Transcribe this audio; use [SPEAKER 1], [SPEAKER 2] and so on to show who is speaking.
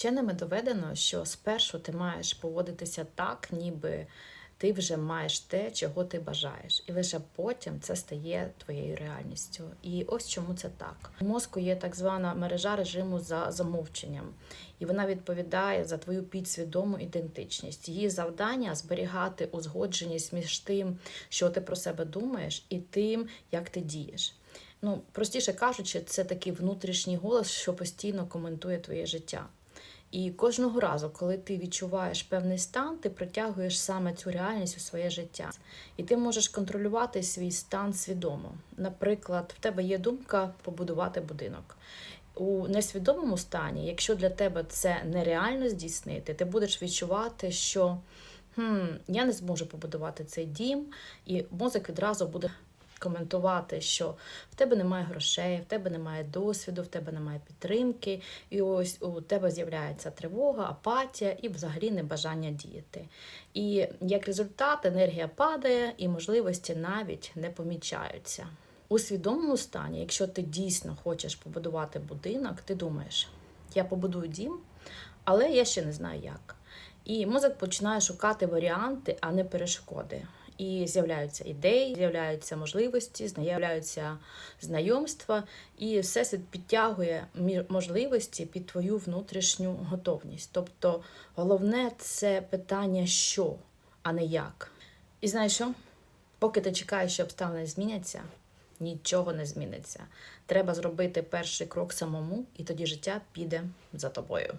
[SPEAKER 1] Вченими доведено, що спершу ти маєш поводитися так, ніби ти вже маєш те, чого ти бажаєш, і лише потім це стає твоєю реальністю. І ось чому це так. У мозку є так звана мережа режиму за замовченням, і вона відповідає за твою підсвідому ідентичність. Її завдання зберігати узгодженість між тим, що ти про себе думаєш, і тим, як ти дієш. Ну, простіше кажучи, це такий внутрішній голос, що постійно коментує твоє життя. І кожного разу, коли ти відчуваєш певний стан, ти притягуєш саме цю реальність у своє життя. І ти можеш контролювати свій стан свідомо. Наприклад, в тебе є думка побудувати будинок. У несвідомому стані, якщо для тебе це нереально здійснити, ти будеш відчувати, що хм, я не зможу побудувати цей дім, і мозок відразу буде коментувати, що в тебе немає грошей, в тебе немає досвіду, в тебе немає підтримки, і ось у тебе з'являється тривога, апатія і взагалі небажання діяти. І як результат енергія падає, і можливості навіть не помічаються. У свідомому стані, якщо ти дійсно хочеш побудувати будинок, ти думаєш, я побудую дім, але я ще не знаю як. І мозок починає шукати варіанти, а не перешкоди. І з'являються ідеї, з'являються можливості, з'являються знайомства, і все світ підтягує можливості під твою внутрішню готовність. Тобто головне це питання що, а не як. І знаєш що? Поки ти чекаєш, що обставини зміняться, нічого не зміниться. Треба зробити перший крок самому, і тоді життя піде за тобою.